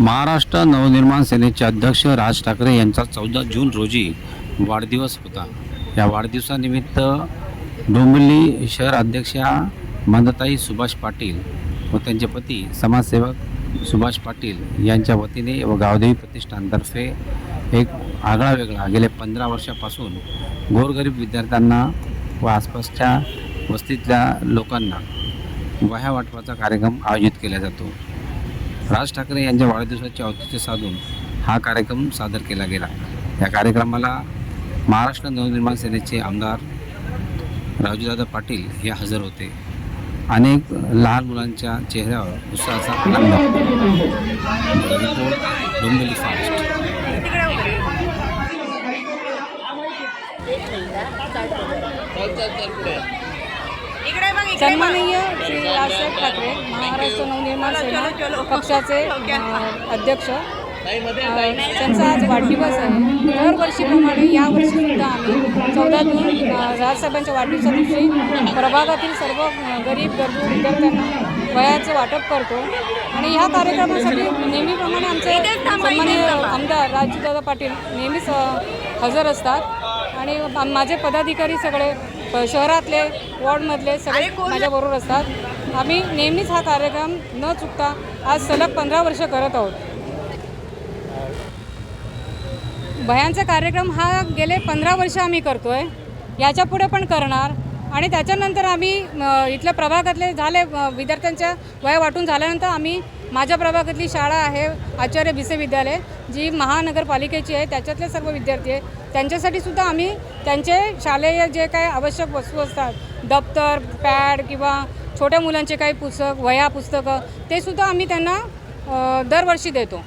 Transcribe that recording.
महाराष्ट्र नवनिर्माण सेनेचे अध्यक्ष राज ठाकरे यांचा चौदा जून रोजी वाढदिवस होता. या वाढदिवसानिमित्त डोंबिवली शहर अध्यक्षा मंदताई सुभाष पाटील व त्यांचे पती समाजसेवक सुभाष पाटील यांच्या वतीने व गावदेवी प्रतिष्ठानतर्फे एक आगळा वेगळा गेले पंधरा वर्षापासून गोरगरीब विद्यार्थ्यांना व आसपासच्या वस्तीतल्या लोकांना वह्या वाटपाचा कार्यक्रम आयोजित केला जातो. राज ठाकरे यांच्या वाढदिवसाचे औचित्य साधून हा कार्यक्रम सादर केला गेला. या कार्यक्रमाला महाराष्ट्र नवनिर्माण सेनेचे आमदार राजूदादा पाटील हे हजर होते. अनेक लहान मुलांच्या चेहऱ्यावर उत्साहाचा आनंद. फास्ट. सन्माननीय श्री राजसाहेब ठाकरे महाराष्ट्र नवनिर्माण सेना पक्षाचे अध्यक्ष. त्यांचा आज वाढदिवस आहे. दरवर्षीप्रमाणे यावर्षी सुद्धा आम्ही चौदा जून राजसाहेबांच्या वाढदिवसा दिवशी प्रभागातील सर्व गरीब गरजू विद्यार्थ्यांना वयाचं वाटप करतो. आणि ह्या कार्यक्रमासाठी नेहमीप्रमाणे आमचे सन्माननीय आमदार राजूदादा पाटील नेहमीच हजर असतात. आणि माझे पदाधिकारी सगळे शहरातले वॉर्डमधले सगळे माझ्याबरोबर असतात. आम्ही नेहमीच हा कार्यक्रम न चुकता आज सलग पंधरा वर्ष करत आहोत. भयांचा कार्यक्रम हा गेले पंधरा वर्ष आम्ही करतो आहे याच्यापुढे पण करणार. आणि त्याच्यानंतर आम्ही इथल्या प्रभागातले झाले विद्यार्थ्यांच्या वय वाटून झाल्यानंतर आम्ही माझ्या प्रभागातली शाळा आहे आचार्य भिसे विद्यालय जी महानगरपालिकेची आहे त्याच्यातले सर्व विद्यार्थी आहे त्यांच्यासाठी सुद्धा आम्ही त्यांचे शालेय जे काही आवश्यक वस्तू असतात दप्तर पॅड किंवा छोट्या मुलांचे काही पुस्तक वह्या पुस्तकं ते सुद्धा आम्ही त्यांना दरवर्षी देतो.